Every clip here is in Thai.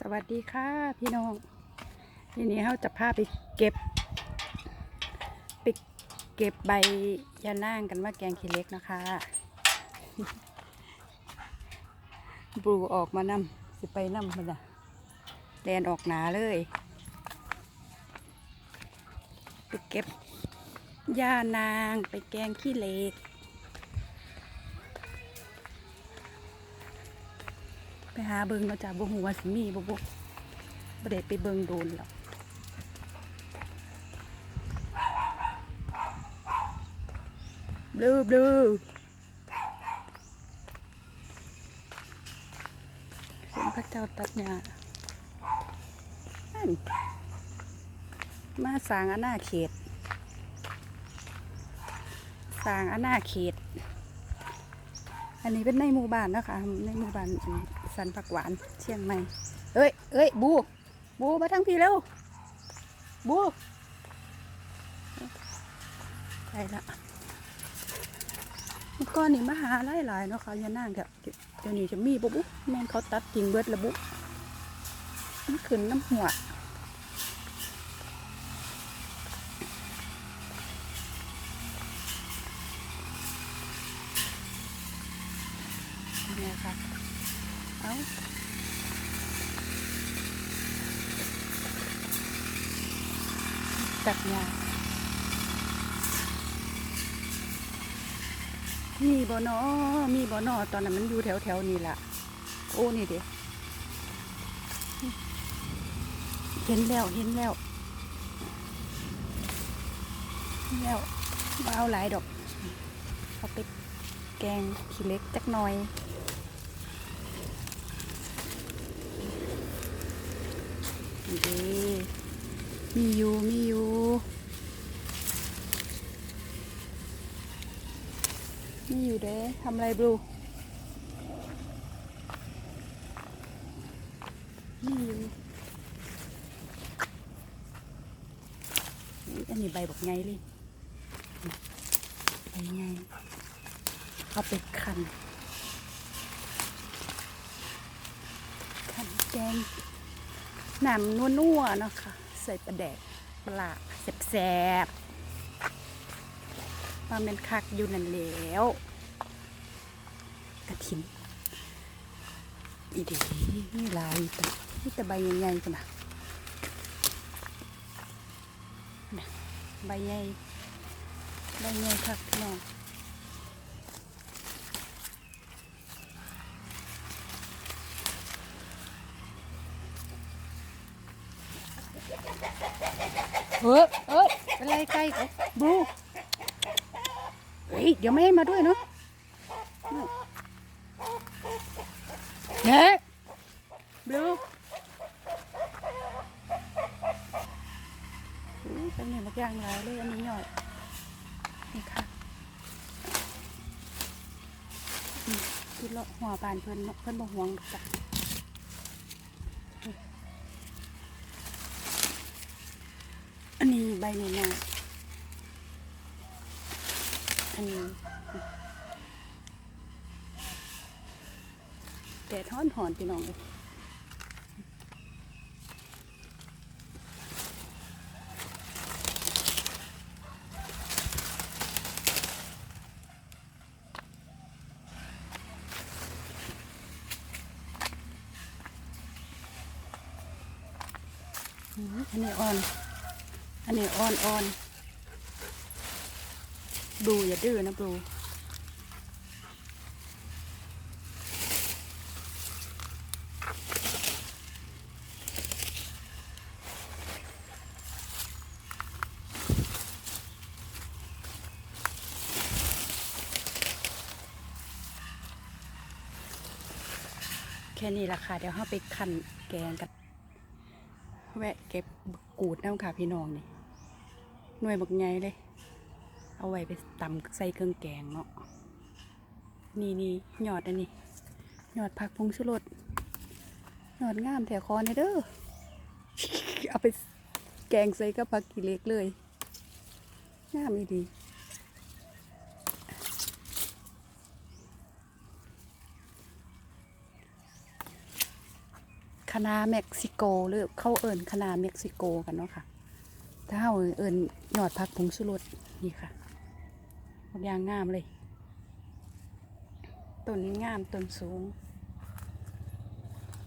สวัสดีค่ะพี่น้องทีนี้เราจะพาไปเก็บไปเก็บใบยานางกันว่าแกงขี้เล็กนะคะบลูออกมานำสิไปนำมันนะแดนออกหนาเลยไปเก็บยานางไปแกงขี้เล็ก หาเบิงมาจาบ่หูว่าสิมีบ่บ่บ่ได้ไปเบิงโดนหรอกบลูบลูเห็นพระเจ้าตัดหญ้ามาสร้างอาณาเขตสร้างอาณาเขต อันนี้เป็นในหมู่บ้านนะคะ ในหมู่บ้าน สันผักหวานเชียงใหม่ เอ้ยเอ้ยบู บูมาทั้งพี่เร็ว บูไปละมันก้อนนี่มาหาหลายหลายๆเนาะค่ะยานั่งแบบเดี๋ยวนี้จะมีบุบุแม่นเขาตัดทิ้งเบิดละบุมันขึ้นน้ำหัว นี่ค่ะ เอาตัดยามี บ่นอมีบ่นอตอนนั้นมันอยู่แถวแถวๆนี้ล่ะ โอ้นี่เด็เห็นแล้วเห็นแล้วแล้วมาเอาหลายดอกเอาไปแกงขี้เล็กจักหน่อยนี่เด้มีอยู่มีอยู่ มีอยู่เด้ทำอะไรบลูมีอยู่อันนี้ใบบอกไงลยใบไงเอาไปคันคันแกงหนำนัวๆเนาะค่ะ ใส่ปลาแดกปลาแสบๆ ว่ามันคักอยู่นั่นแล้วกระถินอีเดีนี่ลายแต่นี่แต่ใบใหญ่ๆกันนะใบใหญ่ใบใหญ่คักพี่น้องเฮ้ยเฮ้ยเป็นไรไกลเขาบลูเฮ้ยเดี๋ยวไม่ให้มาด้วยเนาะเฮ้ยบลูอุ๊ยเป็นเนี่ยมักย่างหลายเลยอันนี้หน่อยนี่ค่ะอืมคือเลาะหัวบานเพิ่นเนาะเพิ่นบ่ห่วงดอกจ้ะอันนี้ใบหนึ่งนะ อันนี้แดดฮ้อนหอนพี่น้องเลยอันนี้อ่อน อันนี้อ่อนอ่อน บลูอย่าดื้อนะบลูแค่นี้ละค่ะ เดี๋ยวเราไปคั่นแกงกัน แวะเก็บกกูดน้ำค่ะพี่น้องนี่หน่วยบักไงเลย เอาไว้ไปตำใส่เครื่องแกงเนาะนี่นี่หยอดอันนี้หยอดผักพงชูรสหยอดงามแถวคอเนเด้อเอาไปแกงใส่กับผักกีเล็กเลยงามีดีคณะเม็กซิโกหรือเข้าเอิญคณะเม็กซิโกกันเนาะค่ะถ้าเฮาเอิญยอดพักผงชูรสนี่ค่ะ บักอยางงามเลยต้นงามต้นสูง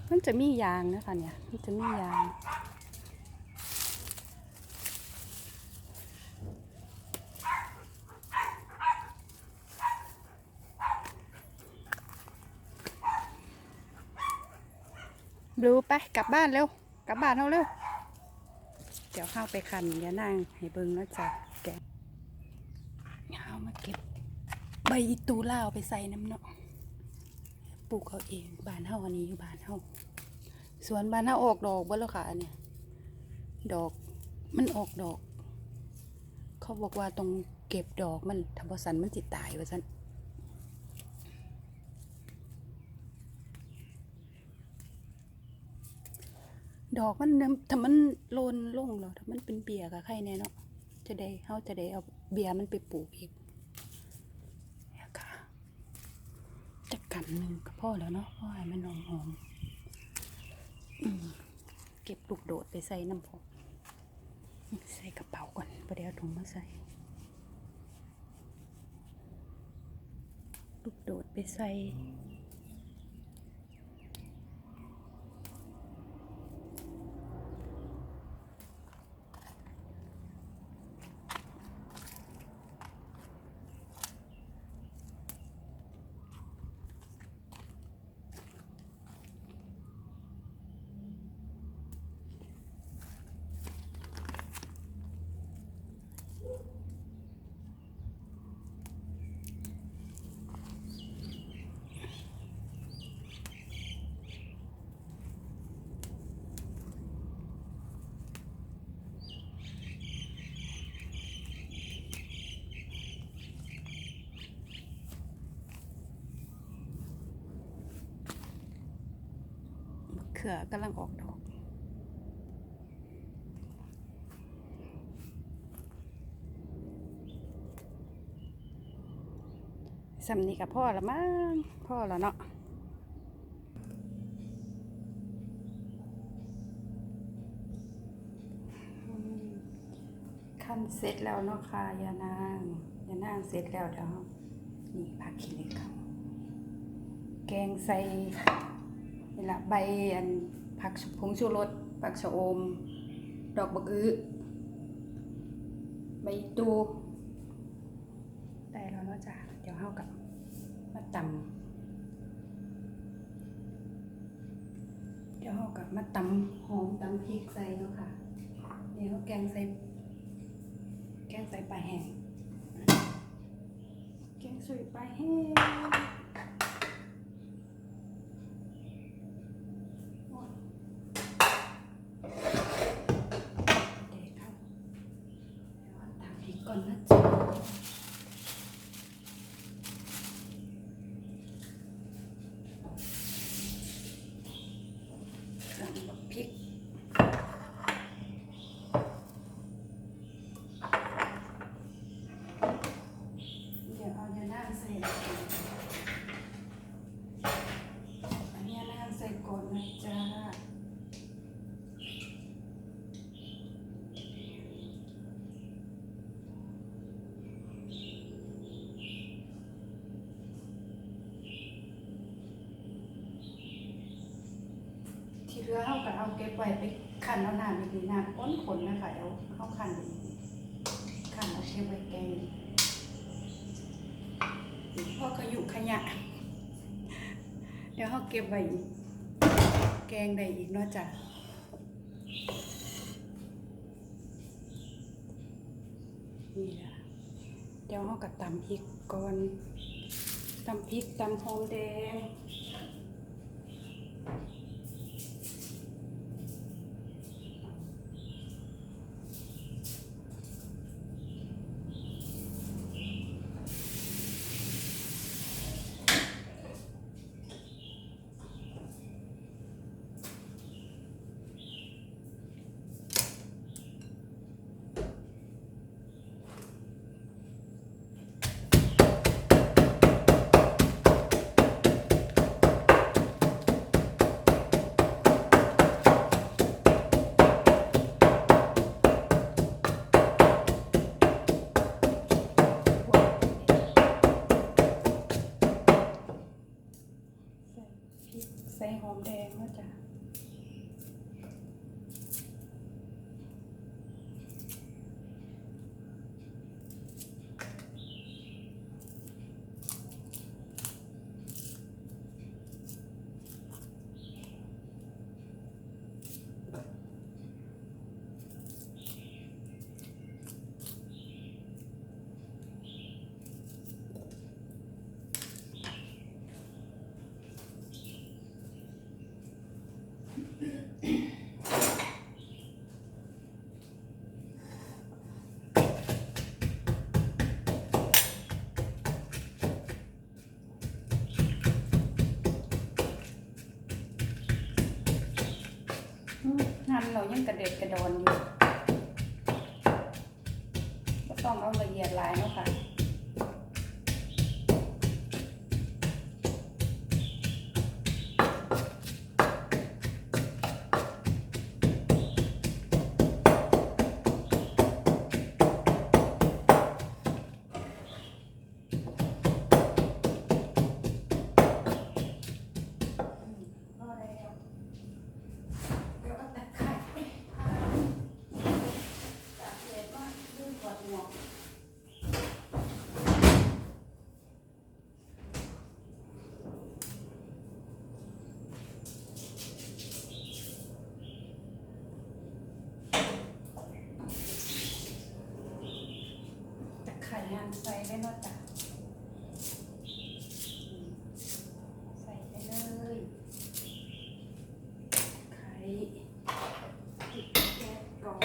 มันจะมียางนะคะเนี่ยมันจะมียางบลูไปกลับบ้านเร็ว กลับบ้านเฮาเร็ว เดี๋ยวเข้าไปคันยานั่งให้เบิ่งแล้วจ้ะแกเอามาเก็บ ใบอีตูล่าวไปใส่น้ำเนาะปลูกเอาเองบานเฮาอันนี้อยู่บานเฮาสวนบานเฮาออกดอกเบ่แล้วค่ะอันเนี้ยดอกมันออกดอก เขาบอกว่าตรงเก็บดอกมันถ้าบ่สันมันสิตายว่าซั่นดอกมันถ้ามันโลนลงแล้วถ้ามันเป็นเบียร์กับใครแน่เนาะจะได้เฮาจะได้เอาเบียร์มันไปปลูกอีกเนี่ยค่ะจั กกันหนึ่งก็พอแล้วเนาะพ่อให้มันหอมหอมเก็บลูกโดดไปใส่น้ำพอกใส่กระเป๋าก่อนประเดี๋ยวถุงมาใส่ ลูกโดดไปใส่ เขือกำลังออกดอก สำนีกับพ่อละมั้งพ่อละเนาะขั้นเสร็จแล้วเนาะค่ะยานางยานางเสร็จแล้วเดี๋ยวนี่ผักขี้เหล็กค่ะแกงใส่ นี่ละใบอันผักผงชูรสผักชะอม ดอกบักอื้อใบตูได้แล้วเนาะจ้ะเดี๋ยวเฮากับมาตำเดี๋ยวเฮากับมาตำหอมตำพริกใส่เนาะค่ะนี่เขาแกงใส่แกงใส่ปลาแห้งแกงใส่ปลาแห้ง โอ้ยเด็กครับเดี๋ยวเอาตำพริกก่อนนะจ๊ะตำบักพริก เดี๋ยวเอายาน้ำใส่อันนี้น้ำใส่ก่อนนะจ๊ะ ที่เหลือเอาก็เอาเก็บไว้ไปขันเอาหน้ำอีกนิดน้ำก้นขนนะคะเอาเอาขันขันเอาเก็บไว้แกงพ่อก็อยู่ขยะ เดี๋ยวเขาเก็บไว้อีกแกงได้อีกนาะจ้ะนี่ละเดี๋ยวเขากับตำพริกก่อนตำพริกตำหอมแดง เรายังกระเด็ดกระดอนอยู่ก็ต้องเอาละเอียดลายเนาะค่ะ ไข่หั่นใส่ได้เนอกจากใส่ไปเลย ไข่ติดแก๊สก่อน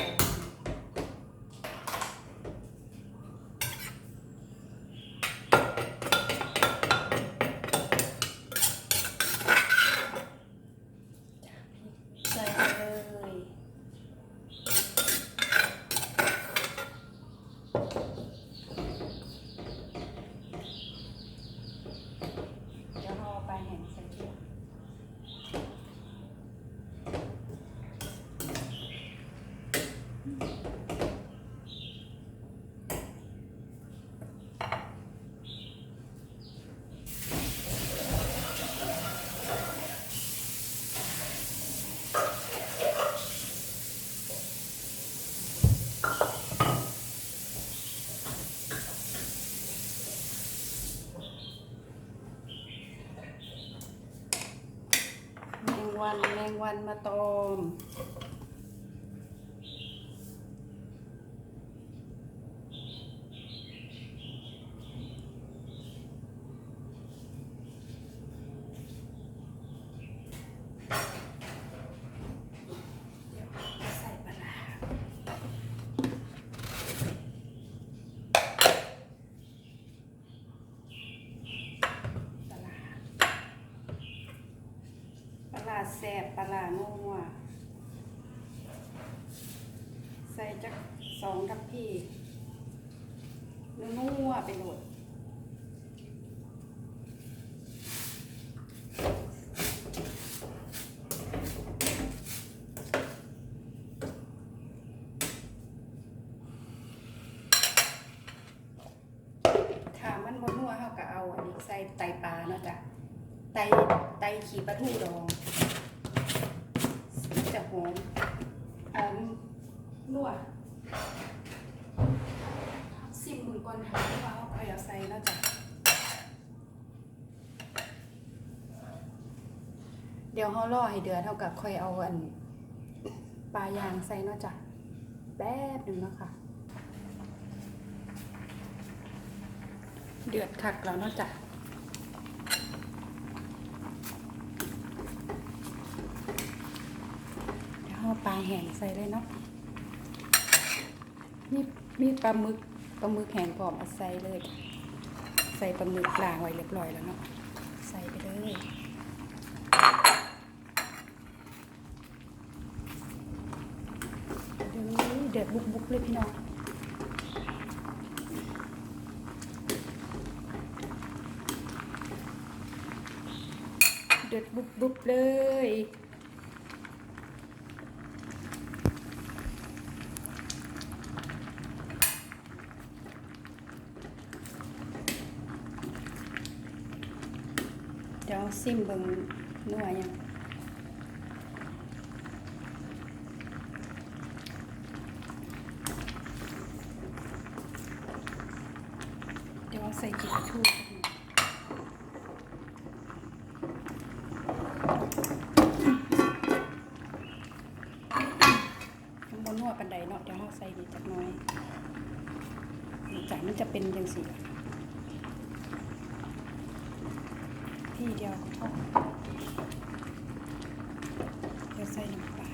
ใส่เลยเดี๋ยวเราเอาไปแห่งใส่เกลือ แมงวัน แมงวันมาตอม เดี๋ยวใส่ปลาร้าปลาร้า ปลาร้า แซ่บปลาร้านัวใส่จักสองกับพี่นัวไปโหลดถ้ามันบ่นัวเฮาก็เอาอีกใส่ไตปลาเนาะจ้ะไตไตขีปลาทูดอง หอมอันนัวซิมมือก่อนค่ว่าเอาไปเอาใส่แล้วจ้ะเดี๋ยวเขารอให้เดือดเท่ากับค่อยเอาอันปลายางใส่เนาะจ้ะแป๊บหนึ่งเนาะคะเดือดคักแล้วเนาะจ้ะ เดี๋ยวเอาปลา แห้งใส่เลยเนาะมีมีปลาหมึกปลาหมึกแห้งพร้อมเอาใส่เลย ใส่ปลาหมึกล้างไว้เรียบร้อยแล้วเนาะใส่ไปเลยเดี๋ยวเดือดบุกๆเลยพี่น้องเดือดบุบๆเลย เดี๋ยวซิมเบิงนัวยังเดี๋ยวเอาใส่จิกทูมันบนนัวปันใดเนาะเดี๋ยวเราใส่ดีจักหน้อยนี่จ้ะมันจะเป็นยังสิที่เดี ยวก็พอเดี๋ยวใส่น้ำปลา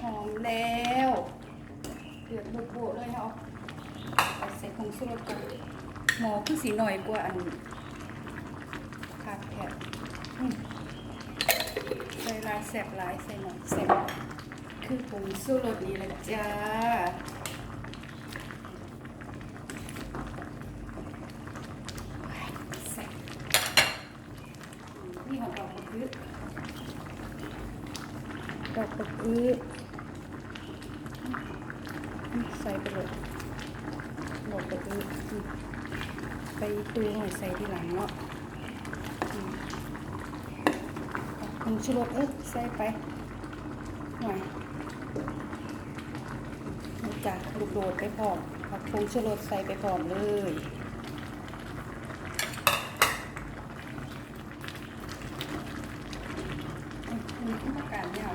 หอมแล้ว เดือดบุบๆเลยเอาเอาใส่ผงชูรสก่อนหมอคือสีหน่อยกว่าอันขาดแผดใส่ลายแสบลายใส่หน่อยแสบคือผงชูรสนี่แหละจ้าใส่นี่ของเราคือดอกกระพือ ใส่ไปเลยดอกกระพือไปตูหน่อยใส่ทีหลังเนาะผงชูรสเออใส่ไปหน่อยนี่จ้ะลูกโดดไปพร้อมเอาผงชูรสใส่ไปพร้อมเลย มีที่มาการไม่เอา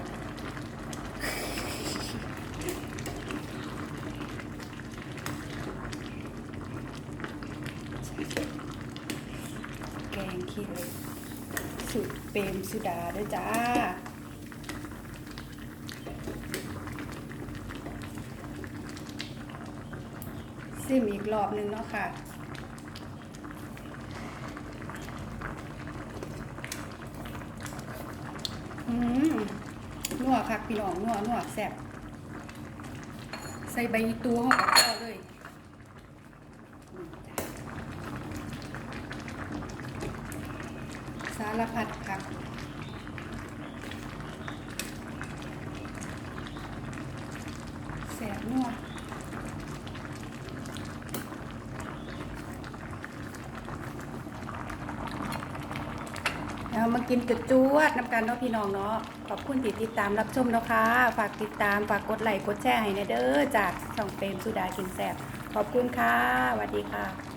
แกงขี้เหล็กสุดเปร มสุดาด้วยจ้า ซิมอีกรอบนึงเนาะค่ะอืมนัวคักพี่น้องนัวนัวแซ่บใส่ใบตัวเข้ากับข้าวเลยอืมจ้ะสารพัดผักแซ่บนัว กินจุดจวดน้ำกันเนาะพี่น้องเนาะขอบคุณที่ติดตามรับชมเนาะค่ะฝากติดตามฝากกดไลค์กดแชร์ให้นะเด้อจากช่องเฟรมสุดากินแซ่บขอบคุณค่ะสวัสดีค่ะ